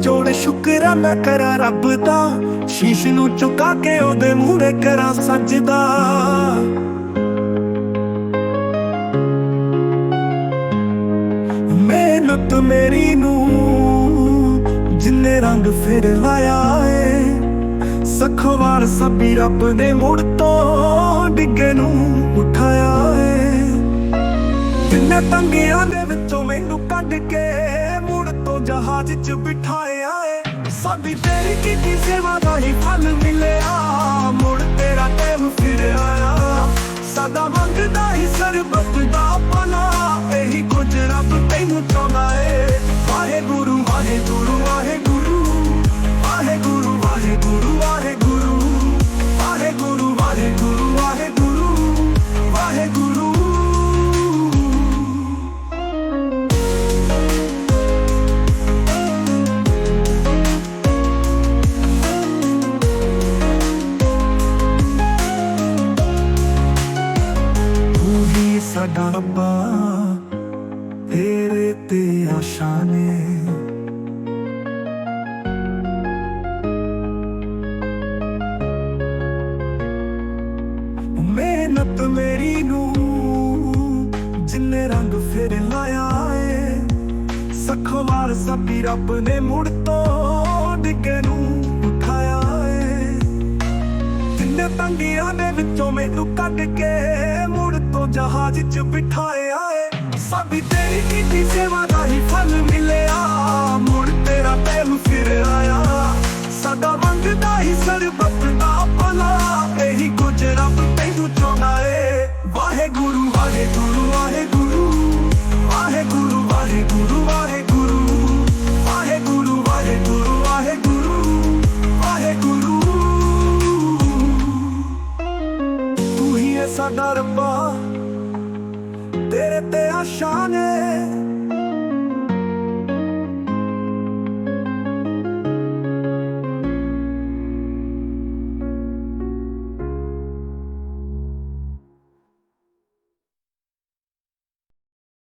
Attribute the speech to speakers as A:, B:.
A: ਜੋੜ ਸ਼ੁਕਰਾਨਾ ਕਰਾਂ ਰੱਬ ਦਾ। ਸ਼ੀਸ਼ ਨੂੰ ਚੁਕਾ ਕੇ ਉਹਦੇ ਮੂਹਰੇ ਕਰਾਂ ਸਜਦਾ। ਮਿਹਨਤ ਮੇਰੀ ਨੂੰ ਜਿੰਨੇ ਰੰਗ ਫਿਰ ਲਾਇਆ ਏ। ਸਖਵਾਰ ਸਭੀ ਰੱਬ ਨੇ ਮੁੜ ਤੋਂ ਡਿੱਗੇ ਨੂੰ ਉਠਾਇਆ ਏ। ਜਿੰਨੇ ਤੰਗਿਆਂ ਦੇ ਵਿੱਚੋਂ ਮੈਨੂੰ ਕੱਢ ਕੇ ਜਹਾਜ਼ 'ਚ ਬਿਠਾਇਆ ਏ ਸਾਡੀ ਤੇਰੀ ਕੀਤੀ ਸੇਵਾ ਦਾ ਹੀ ਫਲ ਮਿਲਿਆ। ਮੁੜ ਤੇਰਾ ਟਾਈਮ ਫਿਰ ਆਇਆ। ਸਦਾ ਮੰਗਦਾ ਹੀ ਸਰਬਤ ਦਾ ਭਲਾ। ਇਹੀ ਕੁਝ ਰੱਬ ਤੈਨੂੰ ਚਾਹੁੰਦਾ ਏ। ਸਾਡਾ ਰੱਬਾ ਤੇਰੇ ਤੇ ਆਸ਼ਾ ਨੇ। ਮਿਹਨਤ ਮੇਰੀ ਨੂੰ ਜਿੰਨੇ ਰੰਗ ਫਿਰ ਲਾਇਆ ਏ ਸਖਵਾਰ ਸਭੀ ਰੱਬ ਨੇ ਮੁੜ ਤੋਂ ਡਿੱਗੇ ਨੂੰ ਉਠਾਇਆ ਏ। ਤਿੰਨੇ ਤੰਗੀਆਂ ਦੇ ਵਿੱਚੋਂ ਮੈਨੂੰ ਕੱਢ ਕੇ ਜਹਾਜ਼ 'ਚ ਬਿਠਾਇਆ ਏ ਸਾਡੀ ਤੇਰੀ ਕੀਤੀ ਸੇਵਾ ਦਾ ਹੀ ਫਲ ਮਿਲਿਆ। ਮੁੜ ਤੇਰਾ ਟਾਈਮ ਫਿਰ ਆਇਆ। ਸਾਡਾ ਮੰਗਦਾ ਹੀ ਸਰਬਤ ਦਾ ਭਲਾ। ਇਹੀ ਕੁਝ ਰੱਬ ਤੈਨੂੰ ਚਾਹੁੰਦਾ ਏ। ਵਾਹਿਗੁਰੂ ਵਾਹਿਗੁਰੂ ਵਾਹਿਗੁਰੂ। ਵਾਹਿਗੁਰੂ ਵਾਹਿਗੁਰੂ ਵਾਹਿਗੁਰੂ। ਵਾਹਿਗੁਰੂ ਵਾਹਿਗੁਰੂ ਵਾਹਿਗੁਰੂ। ਤੂੰ ਹੀ ਹੈ ਸਾਡਾ ਰੱਬਾ। ਤੇਰੇ ਤੇ ਆਸ਼ਾਂ ਨੇ।